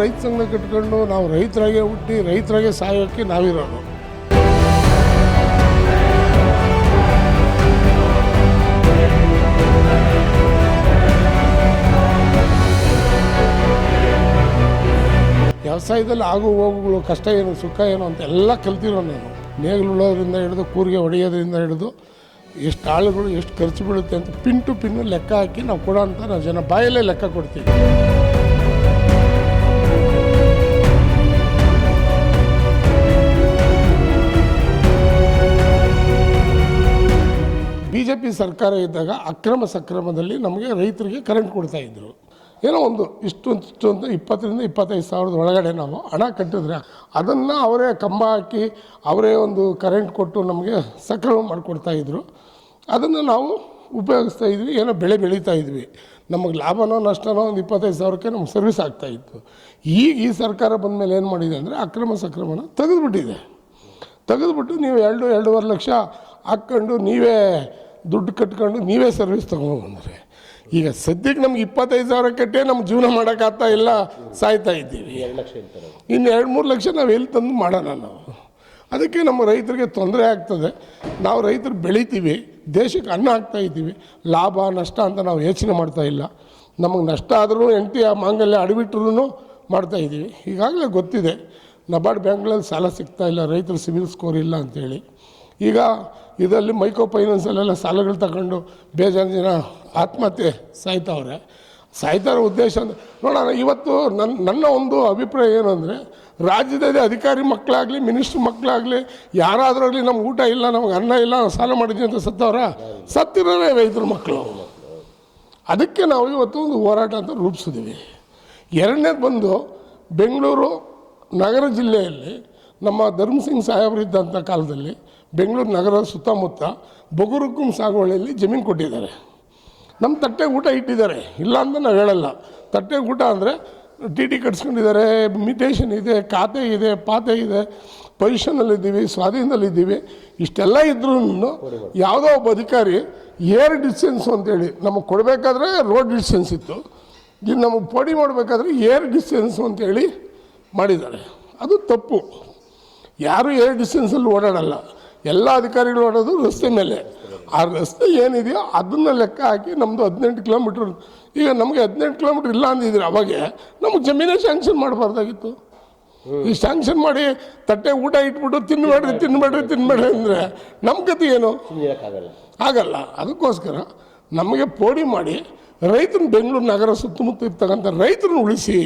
ರೈತ ಸಂಘ ಕಟ್ಕೊಂಡು ನಾವು ರೈತರಾಗೆ ಹುಟ್ಟಿ ರೈತರಾಗೆ ಸಾಯೋಕ್ಕೆ ನಾವಿರೋದು. ವ್ಯವಸಾಯದಲ್ಲಿ ಆಗು ಹೋಗುಗಳು ಕಷ್ಟ ಏನು, ಸುಖ ಏನು ಅಂತ ಎಲ್ಲ ಕಲ್ತಿರೋ ನಾನು. ನೇಗಿಲು ಉಳೋದ್ರಿಂದ ಹಿಡಿದು ಕೂರಿಗೆ ಹೊಡೆಯೋದ್ರಿಂದ ಹಿಡಿದು ಎಷ್ಟು ಆಳುಗಳು ಎಷ್ಟು ಖರ್ಚು ಬೀಳುತ್ತೆ ಅಂತ ಪಿನ್ ಟು ಪಿನ್ ಲೆಕ್ಕ ಹಾಕಿ ನಾವು ಕೊಡೋ ಅಂತ ನಾವು ಜನ ಬಾಯಲ್ಲೇ ಲೆಕ್ಕ ಕೊಡ್ತೀವಿ. ಜೆ ಪಿ ಸರ್ಕಾರ ಇದ್ದಾಗ ಅಕ್ರಮ ಸಕ್ರಮದಲ್ಲಿ ನಮಗೆ ರೈತರಿಗೆ ಕರೆಂಟ್ ಕೊಡ್ತಾ ಇದ್ರು. ಏನೋ ಒಂದು ಇಷ್ಟು ಇಷ್ಟು ಅಂತ ಇಪ್ಪತ್ತರಿಂದ ಇಪ್ಪತ್ತೈದು ಸಾವಿರದ ಒಳಗಡೆ ನಾವು ಹಣ ಕಟ್ಟಿದ್ರೆ ಅದನ್ನು ಅವರೇ ಕಂಬ ಹಾಕಿ ಅವರೇ ಒಂದು ಕರೆಂಟ್ ಕೊಟ್ಟು ನಮಗೆ ಸಕ್ರಮ ಮಾಡಿಕೊಡ್ತಾ ಇದ್ರು. ಅದನ್ನು ನಾವು ಉಪಯೋಗಿಸ್ತಾ ಇದ್ವಿ, ಏನೋ ಬೆಳೆ ಬೆಳೀತಾ ಇದ್ವಿ. ನಮಗೆ ಲಾಭನೋ ನಷ್ಟನೋ ಒಂದು ಇಪ್ಪತ್ತೈದು ಸಾವಿರಕ್ಕೆ ನಮ್ಗೆ ಸರ್ವಿಸ್ ಆಗ್ತಾ ಇತ್ತು. ಈಗ ಈ ಸರ್ಕಾರ ಬಂದ ಮೇಲೆ ಏನು ಮಾಡಿದೆ ಅಂದರೆ ಅಕ್ರಮ ಸಕ್ರಮನ ತೆಗೆದುಬಿಟ್ಟಿದೆ. ತೆಗೆದುಬಿಟ್ಟು ನೀವು ಎರಡು, ಎರಡೂವರೆ ಲಕ್ಷ ಹಾಕ್ಕೊಂಡು ನೀವೇ ದುಡ್ಡು ಕಟ್ಕೊಂಡು ನೀವೇ ಸರ್ವಿಸ್ ತೊಗೊಂಡ್ರೆ ಈಗ ಸದ್ಯಕ್ಕೆ ನಮ್ಗೆ ಇಪ್ಪತ್ತೈದು ಸಾವಿರ ಕಟ್ಟೆ ನಮ್ಮ ಜೀವನ ಮಾಡೋಕ್ಕಾಗ್ತಾ ಇಲ್ಲ ಸಾಯ್ತಾ ಇದ್ದೀವಿ. ಎರಡು ಲಕ್ಷ ಹೇಳ್ತಾರೆ ಇನ್ನು ಎರಡು ಮೂರು ಲಕ್ಷ ನಾವು ಎಲ್ಲಿ ತಂದು ಮಾಡೋಣ ನಾವು. ಅದಕ್ಕೆ ನಮ್ಮ ರೈತರಿಗೆ ತೊಂದರೆ ಆಗ್ತದೆ. ನಾವು ರೈತರು ಬೆಳಿತೀವಿ ದೇಶಕ್ಕೆ ಅನ್ನ ಹಾಕ್ತಾ ಇದ್ದೀವಿ. ಲಾಭ ನಷ್ಟ ಅಂತ ನಾವು ಯೋಚನೆ ಮಾಡ್ತಾ ಇಲ್ಲ. ನಮಗೆ ನಷ್ಟ ಆದರೂ ಎಂಟಿ ಆ ಮಾಂಗಲ್ಯ ಅಡಿಬಿಟ್ರೂ ಮಾಡ್ತಾ ಇದ್ದೀವಿ. ಈಗಾಗಲೇ ಗೊತ್ತಿದೆ ನಬಾರ್ಡ್ ಬ್ಯಾಂಕ್ಗಳಲ್ಲಿ ಸಾಲ ಸಿಗ್ತಾ ಇಲ್ಲ ರೈತರು ಸಿವಿಲ್ ಸ್ಕೋರ್ ಇಲ್ಲ ಅಂತೇಳಿ. ಈಗ ಇದರಲ್ಲಿ ಮೈಕ್ರೋ ಫೈನಾನ್ಸಲ್ಲೆಲ್ಲ ಸಾಲಗಳು ತಗೊಂಡು ಬೇಜಾರು ಜನ ಆತ್ಮಹತ್ಯೆ ಸಾಯ್ತಾವ್ರೆ. ಸಾಯ್ತಾರ ಉದ್ದೇಶ ಅಂದರೆ, ನೋಡೋಣ, ಇವತ್ತು ನನ್ನ ನನ್ನ ಒಂದು ಅಭಿಪ್ರಾಯ ಏನು ಅಂದರೆ, ರಾಜ್ಯದಲ್ಲಿ ಅಧಿಕಾರಿ ಮಕ್ಕಳಾಗಲಿ, ಮಿನಿಸ್ಟ್ರ್ ಮಕ್ಕಳಾಗಲಿ ಯಾರಾದ್ರಾಗಲಿ ನಮ್ಗೆ ಊಟ ಇಲ್ಲ, ನಮ್ಗೆ ಅನ್ನ ಇಲ್ಲ ಸಾಲ ಮಾಡಿದ್ವಿ ಅಂತ ಸತ್ತವ್ರ? ಸತ್ತಿರೋರೇ ರೈತರ ಮಕ್ಕಳು ಅದಕ್ಕೆ ನಾವು ಇವತ್ತು ಒಂದು ಹೋರಾಟ ಅಂತ ರೂಪಿಸಿದ್ದೀವಿ ಎರಡನೇದು ಬಂದು ಬೆಂಗಳೂರು ನಗರ ಜಿಲ್ಲೆಯಲ್ಲಿ ನಮ್ಮ ಧರ್ಮಸಿಂಗ್ ಸಾಹೇಬರಿದ್ದಂಥ ಕಾಲದಲ್ಲಿ ಬೆಂಗಳೂರು ನಗರದ ಸುತ್ತಮುತ್ತ ಬೊಗುರುಕುಂ ಸಾಗುವಳಿಯಲ್ಲಿ ಜಮೀನು ಕೊಟ್ಟಿದ್ದಾರೆ. ನಮ್ಮ ತಟ್ಟೆಗೆ ಊಟ ಇಟ್ಟಿದ್ದಾರೆ. ಇಲ್ಲ ಅಂತ ನಾವು ಹೇಳಲ್ಲ. ತಟ್ಟೆಗೆ ಊಟ ಅಂದರೆ ಟಿ ಟಿ ಕಟ್ಸ್ಕೊಂಡಿದ್ದಾರೆ ಮಿಟೇಷನ್ ಇದೆ, ಖಾತೆ ಇದೆ, ಪಾತೆ ಇದೆ ಪೊಸಿಷನಲ್ಲಿದ್ದೀವಿ ಸ್ವಾಧೀನದಲ್ಲಿದ್ದೀವಿ. ಇಷ್ಟೆಲ್ಲ ಇದ್ರೂ ಯಾವುದೋ ಒಬ್ಬ ಅಧಿಕಾರಿ ಏರ್ ಡಿಸ್ಟೆನ್ಸು ಅಂತೇಳಿ ನಮಗೆ ಕೊಡಬೇಕಾದ್ರೆ ರೋಡ್ ಡಿಸ್ಟೆನ್ಸ್ ಇತ್ತು. ಇದು ನಮಗೆ ಪೋಡಿ ಮಾಡಬೇಕಾದ್ರೆ ಏರ್ ಡಿಸ್ಟೆನ್ಸು ಅಂತೇಳಿ ಮಾಡಿದ್ದಾರೆ. ಅದು ತಪ್ಪು. ಯಾರು ಏರ್ ಡಿಸ್ಟೆನ್ಸಲ್ಲಿ ಓಡಾಡಲ್ಲ. ಎಲ್ಲ ಅಧಿಕಾರಿಗಳು ಓಡೋದು ರಸ್ತೆ ಮೇಲೆ ಆ ರಸ್ತೆ ಏನಿದೆಯೋ ಅದನ್ನು ಲೆಕ್ಕ ಹಾಕಿ ನಮ್ಮದು ಹದಿನೆಂಟು ಕಿಲೋಮೀಟ್ರ್ ಈಗ ನಮಗೆ ಹದಿನೆಂಟು ಕಿಲೋಮೀಟ್ರ್ ಇಲ್ಲ ಅಂದಿದ್ರೆ ಅವಾಗೆ ನಮಗೆ ಜಮೀನೇ ಸ್ಯಾಂಕ್ಷನ್ ಮಾಡಬಾರ್ದಾಗಿತ್ತು. ಈ ಸ್ಯಾಂಕ್ಷನ್ ಮಾಡಿ ತಟ್ಟೆ ಊಟ ಇಟ್ಬಿಟ್ಟು ತಿನ್ನಬೇಡ್ರಿ ತಿನ್ನಬೇಡ್ರಿ ತಿನ್ನಬೇಡ್ರಿ ಅಂದರೆ ನಮ್ಮ ಕತೆ ಏನು? ಆಗಲ್ಲ. ಅದಕ್ಕೋಸ್ಕರ ನಮಗೆ ಪೋಡಿ ಮಾಡಿ ರೈತನ ಬೆಂಗಳೂರು ನಗರ ಸುತ್ತಮುತ್ತ ಇರ್ತಕ್ಕಂಥ ರೈತರನ್ನ ಉಳಿಸಿ.